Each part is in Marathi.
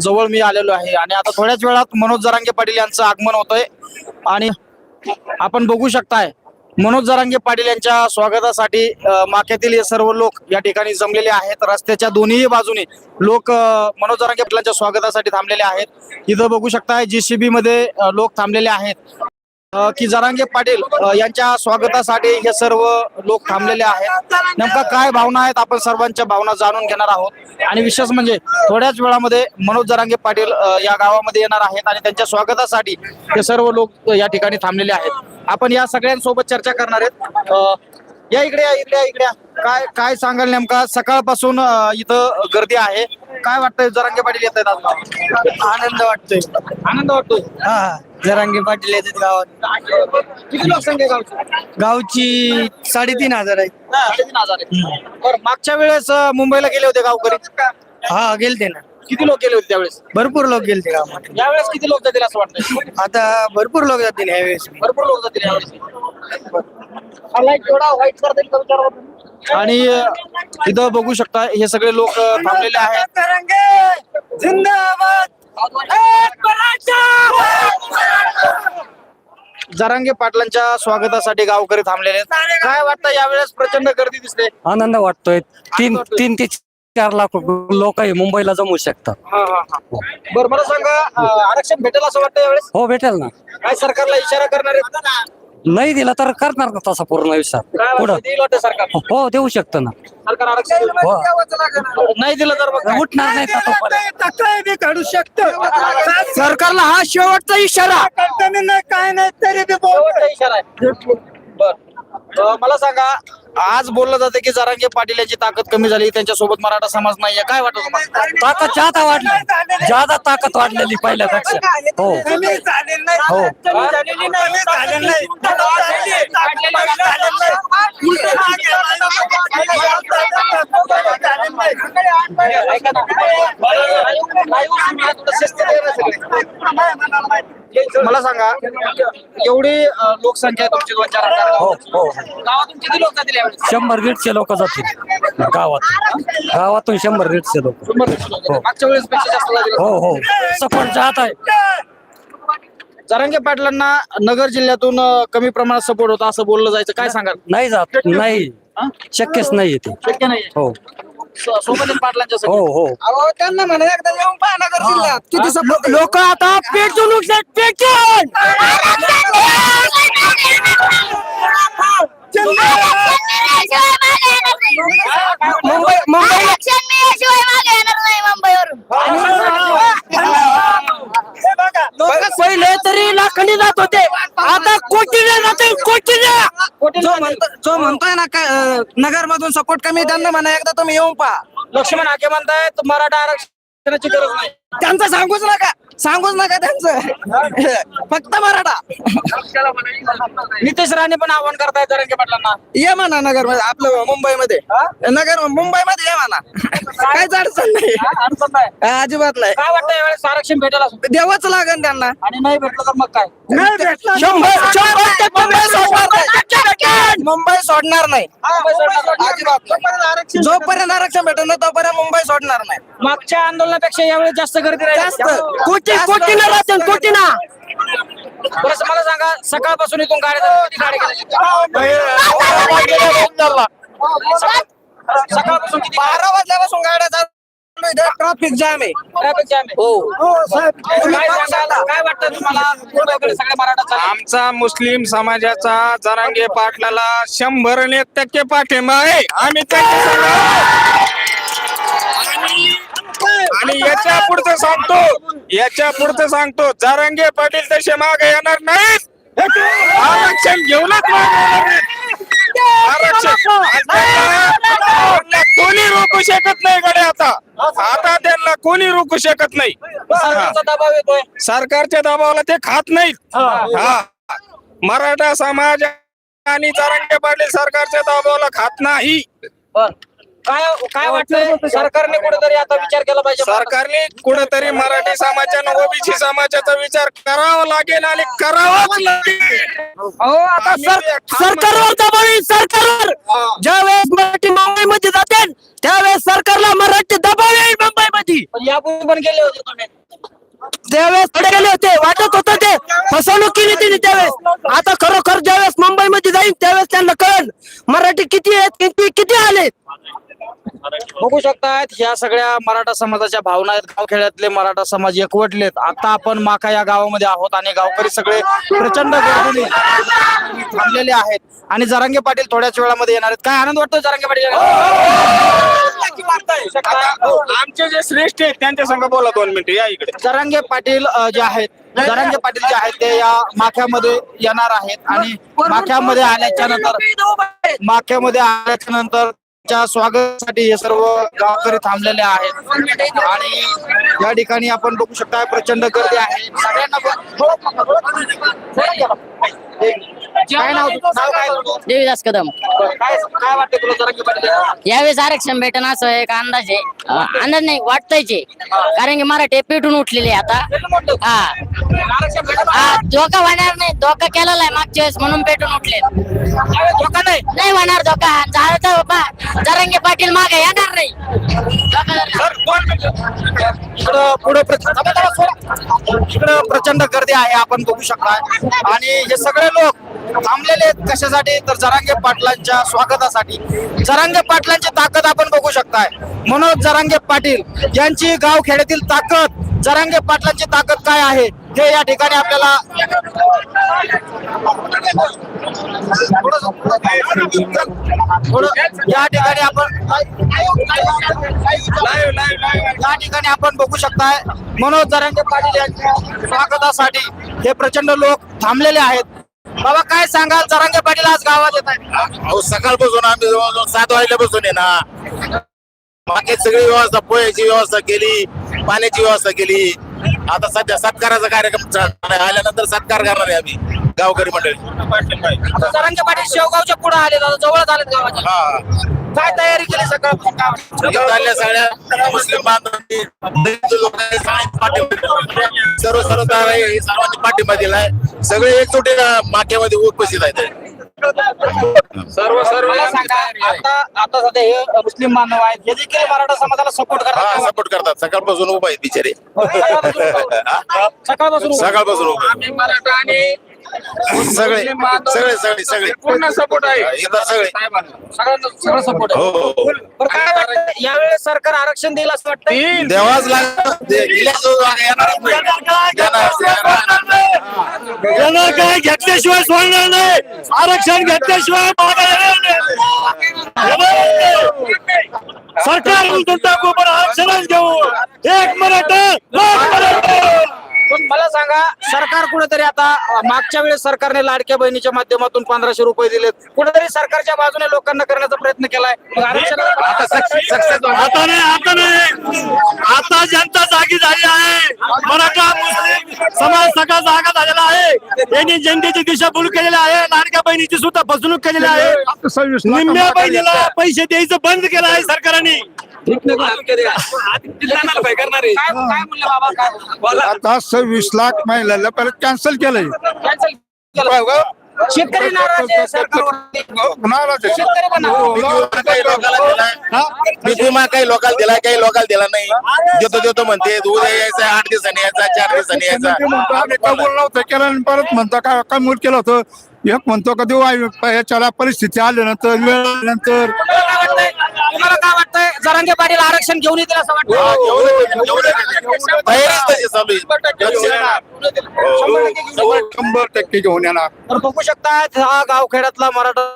जवळ मी आलेलो आहे. आणि आता थोड्याच वेळात मनोज जरांगे पाटील यांचं आगमन होतंय. आणि आपण बघू शकताय मनोज जरांगे पाटील यांच्या स्वागतासाठी माक्यातील हे सर्व लोक या ठिकाणी जमलेले आहेत. रस्त्याच्या दोन्ही बाजूने लोक मनोज जरांगे पाटलांच्या स्वागतासाठी थांबलेले आहेत. इथं बघू शकताय जीसीबी मध्ये लोक थांबलेले आहेत. की जरांगे पाटील यांच्या स्वागतासाठी हे सर्व लोक थांबलेले आहेत. नेमका काय भावना आहेत आपण सर्वांच्या भावना जाणून घेणार आहोत. आणि विशेष म्हणजे थोड्याच वेळामध्ये मनोज जरांगे पाटील या गावामध्ये येणार आहेत आणि त्यांच्या स्वागतासाठी हे सर्व लोक या ठिकाणी थांबलेले आहेत. आपण या सगळ्यांसोबत चर्चा करणार आहेत. या इकडे या इकडे या इकडे. या. काय काय सांगाल नेमका? सकाळपासून अ, इथं गर्दी आहे. काय वाटतंय? जरांगे पाटील येत आहेत आनंद वाटतोय. आनंद वाटतोय? हा जरांगे पाटील येतात गावात. किती लोकसंख्या आहे गावची? गावची साडेतीन हजार आहे. साडेतीन हजार आहे. बरं मागच्या वेळेस अं, मुंबईला गेले होते गावकरी? हा गेलते ना. किती लोक गेले होते त्यावेळेस? भरपूर लोक गेलते गावात यावेळेस किती लोक जातील असं वाटतं आता भरपूर लोक जातील ह्यावेळेस. भरपूर लोक जातील यावेळेस. आणि इथं बघू शकता हे सगळे लोक थांबलेले आहेत. जिंदाबाद. जरांगे पाटलांच्या स्वागतासाठी गावकरी थांबलेले आहेत. काय वाटतं यावेळेस प्रचंड गर्दी दिसते? आनंद वाटतोय. तीन. तीन ते चार लाख लोक मुंबईला जमू शकतात. हा हा हा. बरं मला सांगा अं, आरक्षण भेटेल असं वाटतं यावेळेस? हो भेटेल ना. काय सरकारला इशारा करणार आहेत? नाही दिला तर करणार ना तसा पूर्ण विचार. पुढं वाटतं देईल वाटतं सरकार? हो देऊ शकतो ना. सरकार आरक्षण देईल. हो. नाही दिलं तर मग काय? उठणार नाही तर तोपर्यंत. काढू शकतो. सरकारला हा शेवटचा इशारा नाही काय नाही तरी बी शेवटचा इशारा आहे. बर. अं, मला सांगा आज बोललं जातं की जरांगे पाटील यांची ताकद कमी झाली त्यांच्यासोबत मराठा समाज नाहीये. काय वाटत तुम्हाला? ताकद जादा वाढली जादा ताकद वाढलेली पहिल्यापेक्षा. हो. हो. मला सांगा एवढी अं, लोकसंख्या आहे तुमची दोन चार हजार. हो हो. गावातून किती लोक जातील? शंभर दीडशे लोक जातील गावात गावातून शंभर दीडशे लोक. शंभर दीडशे लोकं. मागच्या वेळेस पेक्षा जास्त जातील हो हो. सपोर्ट जात आहे. जरांगे पाटलांना नगर जिल्ह्यातून अं, कमी प्रमाणात सपोर्ट होता असं बोललं जायचं. काय सांगाल? नाही जात. नाही. हा? शक्यच नाही ते. शक्य नाही हो. पाटलांच्या हो. हो. त्यांना म्हणा एकदा येऊन पहा नगर जिल्ह्यात. किती लोक आता पेटून! उठलेत पेटून मुंबई मुंबई शिवाय मागे येणार नाही मुंबईवरून पहिले तरी लाखणी जात होते. आता कोटीने जाते? कोटीने जो म्हणतो जो म्हणतोय ना नगर मधून सपोर्ट कमी त्यांना म्हणा एकदा तुम्ही येऊन पहा. लक्ष्मण हाके म्हणतायत मराठा आरक्षणाची गरज नाही. त्यांचं सांगूच नका. सांगूच नका त्यांचं. फक्त मराठा. नितेश राणे पण आव्हान करतायत जरांगे पाटलांना. ये म्हणा नगरमध्ये आपलं मुंबईमध्ये. नगर मुंबईमध्ये ये म्हणा. काहीच अडचण नाही. अजिबात नाही. काय वाटतं यावेळेस आरक्षण भेटेल असं देवाच लागन त्यांना. आणि नाही भेटलं तर मग काय? शंभर सोडणार नाही. अजिबात. जोपर्यंत आरक्षण भेटत नाही तोपर्यंत मुंबई सोडणार नाही. मागच्या आंदोलनापेक्षा यावेळेस जास्त गर्दी राहील. जास्त. कोटी कोटीना राहतील कोटीना बरं मला सांगा सकाळपासून इथून गेल्या? सकाळपासून किती बारा वाजल्यापासून गाड्या ट्रॅफिक जाम आहे. ट्रॅफिक जॅम आहे. हो. काय सांगाल काय वाटतं तुम्हाला? मुंबईकडे सगळे मराठा चालले. आमचा मुस्लिम समाजाचा जरांगे पाटलाला शंभर आणि एक टक्के पाठिंबा आहे. आम्ही त्यांच्या संग आहोत. आणि- आणि याच्या पुढचं सांगतो याच्या पुढचं सांगतो जरांगे पाटील तसे मागे येणार नाहीत. आरक्षण घेऊनच मागे येणार नाहीत. आरक्षण कोणी रोखू शकत नाही गडे आता. आता त्यांना कोणी रोखू शकत नाही. सरकारचा दबाव येतोय. सरकारच्या दबावाला ते खात नाहीत. हा. मराठा समाज आणि जरांगे पाटील सरकारच्या दबावाला खात नाही. काय काय वाटतंय? सरकारने कुठेतरी आता विचार केला पाहिजे सरकारने कुठेतरी मराठी समाजानं ओबीसी समाजाचा विचार करावा लागेल आणि करावाच लागेल. आता सर- सरकारवर दबाव येईल सरकारवर. ज्या वेळेस मराठी मुंबईमध्ये जाते त्यावेळेस सरकारला मराठी दबाव येईल मुंबईमध्ये. होती पण यापूर्वी पण गेले होते तुम्ही. त्यावेळेस पुढे गेले होते वाटत होतं ते फसवणूक केली त्यांनी त्यावेळेस. आता खरोखर ज्यावेळेस मुंबईमध्ये जाईल त्यावेळेस त्यांना कळेल. मराठी किती आहेत किती किती आले? बघू शकतायत ह्या सगळ्या मराठा समाजाच्या भावना आहेत. गावखेड्यातले मराठा समाज एकवटलेत. आता आपण माका या गावामध्ये आहोत आणि गावकरी सगळे प्रचंड गर्दीने थांबलेले आहेत. आणि जरांगे पाटील थोड्याच वेळामध्ये येणार आहेत. काय आनंद वाटतो जरांगे पाटील आमचे जे श्रेष्ठ आहेत त्यांच्या संग बोला दोन मिनिटं. या इकडे. जरांगे पाटील जे आहेत जरांगे पाटील जे आहेत ते या माख्यामध्ये येणार आहेत. आणि माख्यामध्ये आल्याच्यानंतर माख्यामध्ये आल्याच्यानंतर च्या स्वागतासाठी हे सर्व गावकरी थांबलेले आहेत. आणि या ठिकाणी आपण बघू शकता प्रचंड गर्दी आहे. सगळ्यांना काय नाव काय? देवीदास कदम. काय काय वाटतं तुला जरांगे पाटील यावेळेस आरक्षण भेटन असं एक अंदाज आहे. अंदाज नाही वाटतंयच आहे. कारण की मराठी पेटून उठलेले आता. हा. हा धोका होणार नाही. धोका केलेला आहे मागच्या वेळेस म्हणून पेटून उठले धोका नाही? नाही होणार धोका. झालं तर बा, जरांगे पाटील मागे येणार नाही. इकडं पुढे इकडं प्रचंड गर्दी आहे आपण बघू शकता आणि हे सगळे लोक थांबलेले आहेत कशासाठी? तर जरांगे पाटलांच्या स्वागतासाठी. जरांगे पाटलांची ताकद आपण बघू शकताय. मनोज जरांगे पाटील यांची गाव खेड्यातील ताकद. जरांगे पाटलांची ताकद काय आहे? हे या ठिकाणी आपल्याला या ठिकाणी आपण या ठिकाणी आपण बघू शकताय मनोज जरांगे पाटील यांच्या स्वागतासाठी हे प्रचंड लोक थांबलेले आहेत. बाबा काय सांगाल? जरांगे पाटील आज गावात येत आहे सकाळपासून आम्ही जवळजवळ सात वाजल्यापासून आहे ना. बाकी सगळी व्यवस्था पोह्याची व्यवस्था केली पाण्याची व्यवस्था केली. आता सध्या सत्काराचा कार्यक्रम आहे. आल्यानंतर सत्कार करणार आहे आम्ही गावकरी मंडळी. आता जरांगे पाटील शेवगावच्या पुढे आले जवळ आले गावाच्या हा. काय तयारी केली सकाळपासून गावात? चालल्या सगळ्या मुस्लिम बांधवांनी दलित लोकांनी सगळ्यांनी पाठिंबा सर्व सर्व सर्वांनी पाठिंबा दिलाय. सगळे एकजुटी माथ्यामध्ये उपस्थित आहेत. सर्व सर्व मला सांगा आता आता सध्या हे मुस्लिम बांधव आहेत. हे देखील मराठा समाजाला सपोर्ट हा करतात सपोर्ट करतात. सकाळपासून उभा आहेत बिचारे. सकाळपासून सकाळपासून उभा आहेत. आम्ही मराठा आणि सगळे सगळे सगळे सगळे. पूर्ण सपोर्ट आहे. इथं सगळे. सगळ्यांना सगळं सपोर्ट हो हो. हो. बरं काय वाटतं यावेळेस सरकार आरक्षण देईल असं वाटतं देवाच लागत येणारच नाही. येणार काय? घेतल्याशिवाय सोडणार नाही. आरक्षण घेतल्याशिवाय मागे येणार नाही. सरकार टाकू पण आरक्षणच घेऊ एक मराठा लाख मराठा. पण मला सांगा सरकार कुठेतरी आता मागच्या वेळेस सरकारने लाडक्या बहिणीच्या माध्यमातून पंधराशे रुपये दिलेत. कुठेतरी सरकारच्या बाजूने लोकांना करण्याचा प्रयत्न केलाय. आता नाही आता नाही. आता जनता जागी झाली आहे. मराठा मुस्लिम समाज सगळा जागा झालेला आहे. त्यांनी जनतेची दिशाभूल केलेली आहे. लाडक्या बहिणीची सुद्धा फसवणूक केलेली आहे. निम्म्या बहिणीला पैसे द्यायचं बंद केलं आहे सरकारने. काय काय म्हणलं बाबा? काय आता सव्वीस लाख महिलाला परत कॅन्सल केलंय. शेतकरी नाराज आहे सरकारवरती नाराज आहे. शेतकरी पण नाराज. काही लोकांना दिलाय. मी विमा काही लोकांना दिलाय काही लोकांना दिला नाही. देतो देतो म्हणते उद्या यायचं आठ दिवसांनी यायचा चार दिवसांनी म्हणतो आम्ही कबूल नव्हतं केलं आणि परत म्हणतो काय काय मूल केलं होतं. एक म्हणतो का देऊ आई- याच्याला परिस्थिती आल्यानंतर वेळ आल्यानंतर तुम्हाला काय वाटतंय जरांगे पाटील आरक्षण घेऊन येतील असं हा, वाटतं. शंभर टक्के घेऊन. हो, येणार तर बघू शकता हा गावखेड्यातला मराठा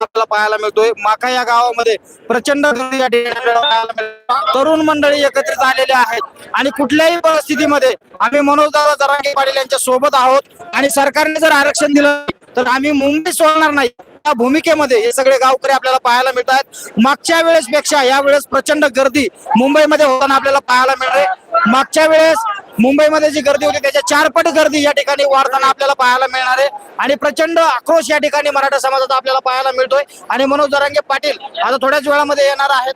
आपल्याला पाहायला मिळतोय माका या गावामध्ये प्रचंड गर्दी या ठिकाणी आपल्याला पाहायला मिळते. तरुण मंडळी एकत्रित आलेले आहेत आणि कुठल्याही परिस्थितीमध्ये आम्ही मनोजदादा जरांगे पाटील यांच्या सोबत आहोत आणि सरकारने जर आरक्षण दिलं तर आम्ही मुंबई सोडणार नाही. या भूमिकेमध्ये हे सगळे गावकरी आपल्याला पाहायला मिळत आहेत मागच्या वेळेस पेक्षा या वेळेस प्रचंड गर्दी मुंबईमध्ये होताना आपल्याला पाहायला मिळते. मागच्या वेळेस मुंबईमध्ये जी गर्दी होती त्याच्या चारपट गर्दी या ठिकाणी वाढताना आपल्याला पाहायला मिळणार आहे. आणि प्रचंड आक्रोश या ठिकाणी मराठा समाजाचा आपल्याला पाहायला मिळतोय. आणि मनोज दरांगे पाटील आता थोड्याच वेळामध्ये येणार आहेत.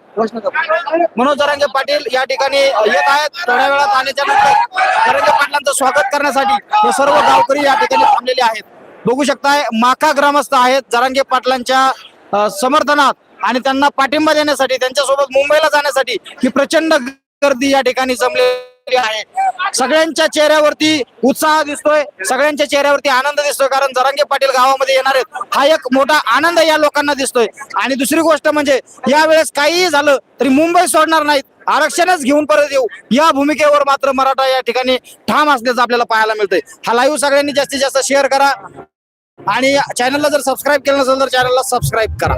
मनोज दरांगे पाटील या ठिकाणी येत आहेत. थोड्या वेळात आल्याच्यानंतर पाटलांचं स्वागत करण्यासाठी हे सर्व गावकरी या ठिकाणी थांबलेले आहेत. बघू शकताय माका ग्रामस्थ आहेत जरांगे पाटलांच्या समर्थनात आणि त्यांना पाठिंबा देण्यासाठी त्यांच्यासोबत मुंबईला जाण्यासाठी ही प्रचंड गर्दी या ठिकाणी जमलेली आहे. सगळ्यांच्या चेहऱ्यावरती उत्साह दिसतोय सगळ्यांच्या चेहऱ्यावरती आनंद दिसतोय कारण जरांगे पाटील गावामध्ये येणार आहेत. हा एक मोठा आनंद या लोकांना दिसतोय. आणि दुसरी गोष्ट म्हणजे यावेळेस काहीही झालं तरी मुंबई सोडणार नाहीत. आरक्षणच घेऊन परत येऊ. या भूमिकेवर मात्र मराठा या ठिकाणी ठाम असल्याचं आपल्याला पाहायला मिळतंय. हा लाईव्ह सगळ्यांनी जास्तीत जास्त शेअर करा. आणि चॅनलला जर सबस्क्राईब केलं नसेल तर चॅनलला सबस्क्राईब करा.